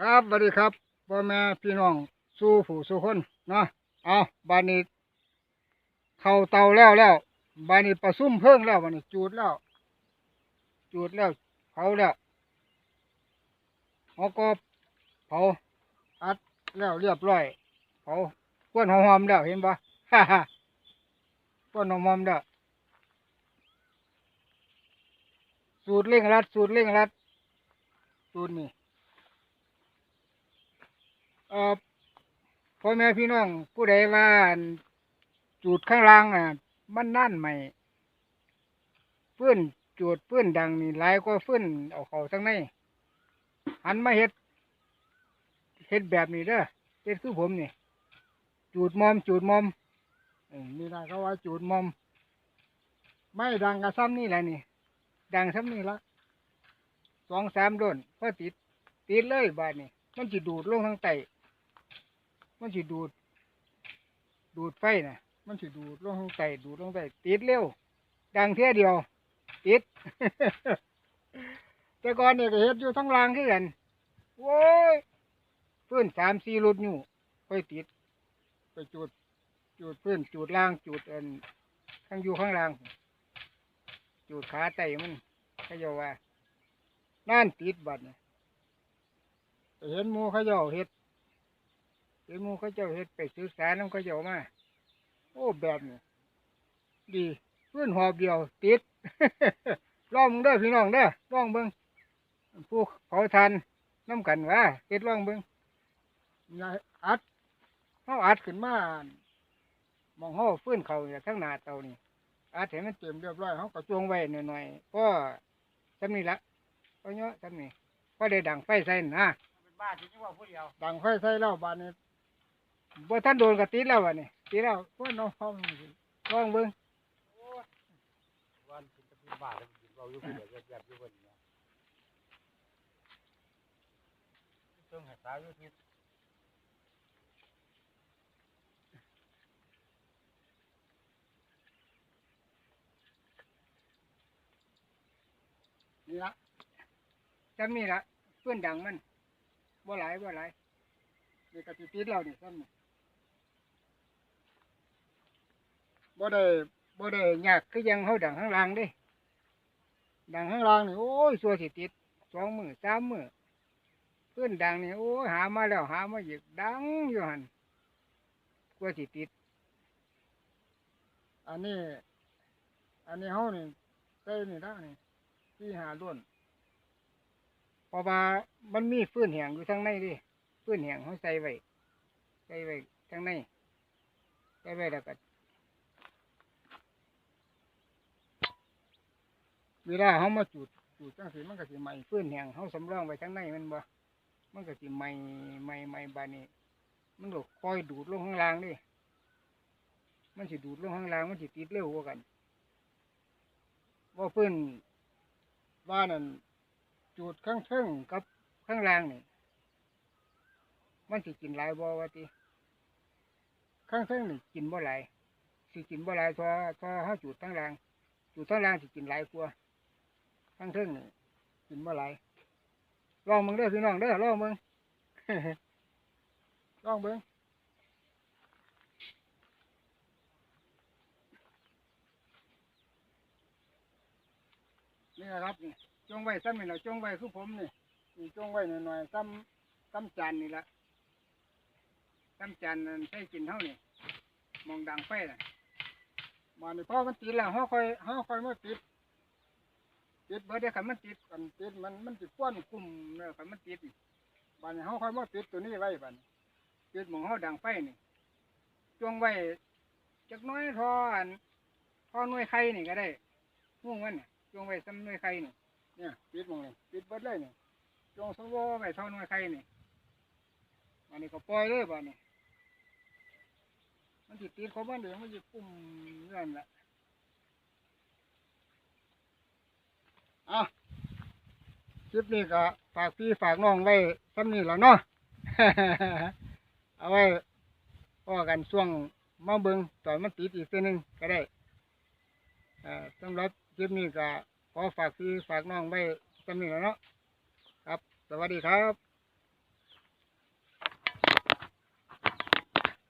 ครับสวัสดีครับพ่อแม่พี่น้องสู้ผู้สู้คนเนาะเอาบานนี้เข้าเตาแล้วแล้วบานนี้ประซุ่มเพิ่งแล้วบานนี้จูดแล้ว จูดแล้วเผาแล้วเขาก็เผาอัดแล้วเรียบร้อยเผาควนหอมๆแล้วเห็นปะฮ่าฮ่าควนหอมๆแล้วสูตรเร่งรัดสูตรเร่งรัดสูตรนี้ เอ่อพ่อแม่พี่น้องผู้ใดว่าจูดข้างล่างอะ มันนั่นใหม่เพื่อนจูดเพื่อนดังนี่หลายก็เพื่อนเอาเขาทั้งในหันมาเฮ็ดเฮ็ดแบบนี้เด้อเฮ็ดคือผมนี่ จูดมอม จูดมอมนี่นะเขาว่าจูดมอม ไม่ดังกระซ้ำนี่แหละนี่ ดังซ้ำนี่ละสองสามโดนพอติด ติดเลยบาดนี่มันจะดูดลงทางไต มันจะดูด ดูดไฟนะมันจะดูดลงทางไตดูดลงไตติดเร็ว ดังเท่เดียว ติด แต่ก่อนเนี่ยก็เฮ็ดอยู่ทั้งรางคือกันโว้ยพื้นสามสี่รุดอยู่ค่อยติด ไปจุด จุดพื้นจุดล่างจุดอันข้างอยู่ข้างล่าง จุดขาไตมันขยกว่านั่นติดบัดเนี่ยเห็นมูเขาเจ้าเฮ็ด เห็นหมูเขาเจ้าเฮ็ดไปศึกษาน้ำเขาเจ้ามาโอ้แบบนี้ดีเพื่อนหอบเดียวติดลองมึงเด้อพี่น้องเด้อลองเบิ่งผู้เผาทันน้ำกันว่าเฮ็ดลองเบิ่งอย่าอัดเฮาอัดขึ้นมามองเฮาฟื้นเขาเนี่ยทั้งหน้าเตานี่อัดให้มันเต็มเรียบร้อยเฮาก็จวงไว้หน่อยๆก็ทำนี่ละก็เยอะทำนี่ก็ได้ดังไฟใส่นะเป็นบ้าที่นี่ว่าผู้เดียวดังไฟใส่แล้วบานนี้ บ่ท่านโดนกระติดแล้วบานนี้ติดแล้วก็น้องห้องลองเบิ่งวันเป็นตะเป็นบ้าแล้วเราอยู่ผู้เดียวแบบอยู่คนเดียวต้องหาสาอยู่ที่นี่ละจำนี่ละเพื่อนดังมันบ่หลายบ่หลายนี่กระติดติดแล้วนี่ซ้ำนี่ บ่ได้บ่ได้ยากคือยังเฮาดังข้างล่างเด้ ดังข้างล่างนี่โอ้ยสัวสิติดสองมือสามมือเพื่อนดังนี่โอ้ยหามาแล้วหามาอีกดังอยู่หันกลัวสิติด อันนี้ อันนี้เฮานี่ใส่นี่ละนี่ที่หาล้วนเพราะว่ามันมีฟื้นแหงอยู่ทางในดิฟื้นแหงเขาใส่ไว้ใส่ไว้ทางในใส่ไว้แล้วก็ เวลาเขามาจุดจุดจังสีมันก็สิไหม้ฟืนแหงเขาสำรองไว้ทางในมันบ่ มันก็สิไหม้ไหม้ไหม้บานี้มันก็คอยดูดลงข้างล่างดิมันสิดูดลงข้างล่างมันสิติดเร็วกว่ากันว่าเพื่อนว่านั่นจูดข้างเทิงกับข้างล่างนี่มันสิกินหลายบ่วะติข้างเทิงนี่กินบ่หลายสิกินบ่หลายทอทอเฮาจูดข้างล่างจูดข้างล่างสิกินหลายกว่า ข้งเทิงนี่กินบ่หลายลองมึงเด้พี่น้องเด้ลองมึงลองเบิ่งนี่นะครับนี่จงไว้ซ้ำนี่แหละจงไว้คือผมนี่นี่จงไว้หน่อยๆซ้ำซ้ำจานนี่ละซ้ำจานนั่นใช้กินเท่านี่มองดังไฟน่ะมาในี่อมันติดแล้วเขาค่อยเขาค่อยมาติด ติดเบิดได้คันมันติดกันติดมันมันติดก้วนกลุ่มเนี่ยคันมันติดบานเขาค่อยมาติดตัวนี้ไว้บานติดหมองเขาดังไฟนี่จงไว้จักน้อยทออันทอหน่วยไข่นี่ก็ได้ง่วงมันเนี่ยจงไว้ซ้ำหน่วยไข่นี่เนี่ยปิดหมองนี่ปิดเบิดเลยนี่จงสวอไว้ท่าหน่วยไข่นี่อันนี้ก็ปล่อยเลยบ้านี้มันจิติดเขาบ้านเดียวมันจะปุ่มเงื่อนละ อะคลิปนี้ก็ฝากพี่ฝากน้องไว้ซ้ำนี่แล้วเนาะ เอาไว้พอกันช่วงมาเบิงตอนมันติดอีกเส้นหนึ่งก็ได้อ่าสำหรับคลิปนี้ก็ขอฝากพี่ฝากน้องไว้จำนี้แล้วเนาะครับ สวัสดีครับ